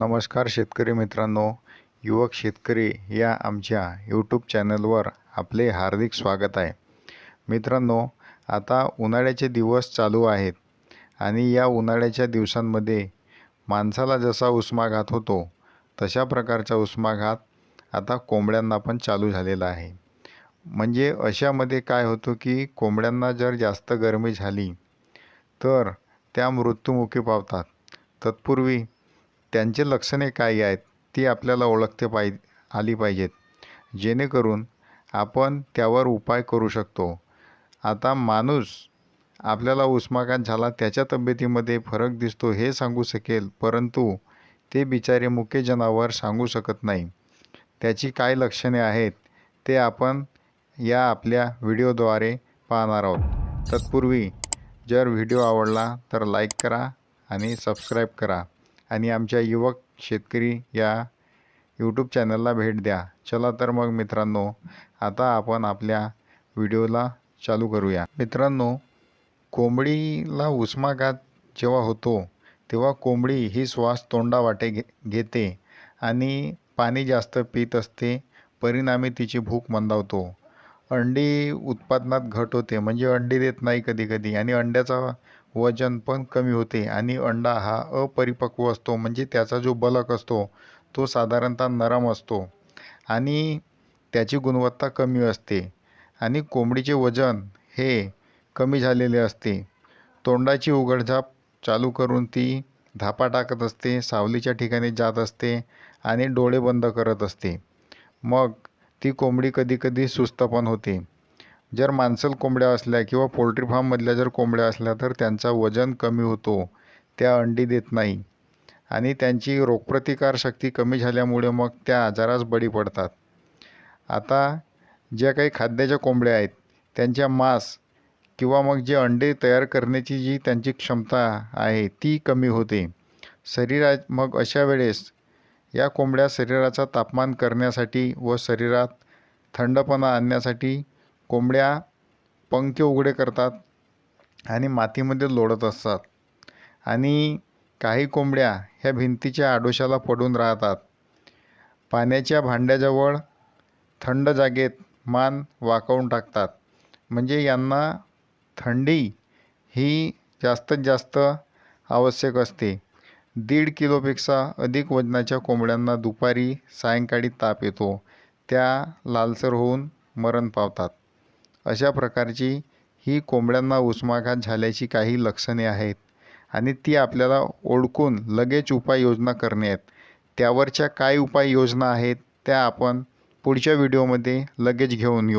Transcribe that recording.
नमस्कार शेतकरी मित्रांनो युवक शेतकरी या आमच्या यूट्यूब चॅनलवर आपले हार्दिक स्वागत आहे. मित्रांनो आता उन्हाळ्याचे दिवस चालू आहेत आणि या उन्हाळ्याच्या दिवसांमध्ये माणसाला जसा उष्माघात होतो तशा प्रकारचा उष्माघात आता कोंबड्यांना पण चालू झालेला आहे. म्हणजे अशामध्ये काय होतं की कोंबड्यांना जर जास्त गरमी झाली तर त्या मृत्युमुखी पावतात. तत्पूर्वी त्यांचे लक्षणे काय आहेत ती आपल्याला ओळखते पाहि आली पाहिजेत. जेणेकरून आपण त्यावर उपाय करू शकतो. आता माणूस आपल्याला उष्माघात झाला त्याच्या तब्येतीमध्ये फरक दिसतो हे सांगू शकेल परंतु ते बिचारे मुके जनावर सांगू शकत नाही. त्याची काय लक्षणे आहेत ते आपण या आपल्या व्हिडिओद्वारे पाहणार आहोत. तत्पूर्वी जर व्हिडिओ आवडला तर लाईक करा आणि सबस्क्राईब करा. आणि आमच्या युवक शेतकरी या यूट्यूब चॅनलला भेट द्या. चला तर मग मित्रांनो आता आपण आपल्या व्हिडिओला चालू करूया. मित्रांनो कोंबडीला उष्माघात जेव्हा होतो तेव्हा कोंबडी ही श्वास तोंडावाटे घे घेते आणि पाणी जास्त पित असते परिणामी तिची भूक मंदावतो. अंडी उत्पादनात घट होते म्हणजे अंडी देत नाही कधी कधी आणि अंड्याचा वजन पण कमी होते आणि अंडा हा अपरिपक्व असतो म्हणजे त्याचा जो बलक असतो तो साधारणतः नरम असतो आणि त्याची गुणवत्ता कमी असते आणि कोंबडीचे वजन हे कमी झालेले असते. तोंडाची उघडझाप चालू करून ती धापा टाकत असते सावलीच्या ठिकाणी जात असते आणि डोळे बंद करत असते. मग ती कोंबडी कधीकधी सुस्त पण होते. जर मांसल कोंबड्या असल्या किंवा पोल्ट्री फार्ममधल्या जर कोंबड्या असल्या तर त्यांचा वजन कमी होतो. त्या अंडी देत नाही. आणि त्यांची रोगप्रतिकारशक्ती कमी झाल्यामुळे मग त्या आजारास बळी पडतात. आता ज्या काही खाद्याच्या कोंबड्या आहेत त्यांच्या मांस किंवा मग जे अंडे तयार करण्याची जी त्यांची क्षमता आहे ती कमी होते. शरीरात मग अशा वेळेस या कोंबड्या शरीराचा तापमान करण्यासाठी व शरीरात थंडपणा आणण्यासाठी कोंबड्या पंख उघडे करतात आणि मातीमध्ये लोळत असतात. आणि काही कोंबड्या ह्या भिंतीच्या आडोशाला पडून राहतात. पाण्याच्या भांड्याजवळ थंड जागेत मान वाकवून टाकतात. म्हणजे यांना थंडी ही जास्तीत जास्त आवश्यक असते. दीड किलोपेक्षा अधिक वजनाच्या कोंबड्यांना दुपारी सायंकाळी ताप येतो. त्या लालसर होऊन मरण पावतात. अशा प्रकारची ही कोंबड्यांना उष्माघात झाल्याची काही लक्षणे आहेत आणि ती आपल्याला ओळखून लगेच उपाययोजना करणे आहेत. त्यावरच्या काय उपाययोजना आहेत त्या आपण पुढच्या व्हिडिओमध्ये लगेच घेऊन येऊ.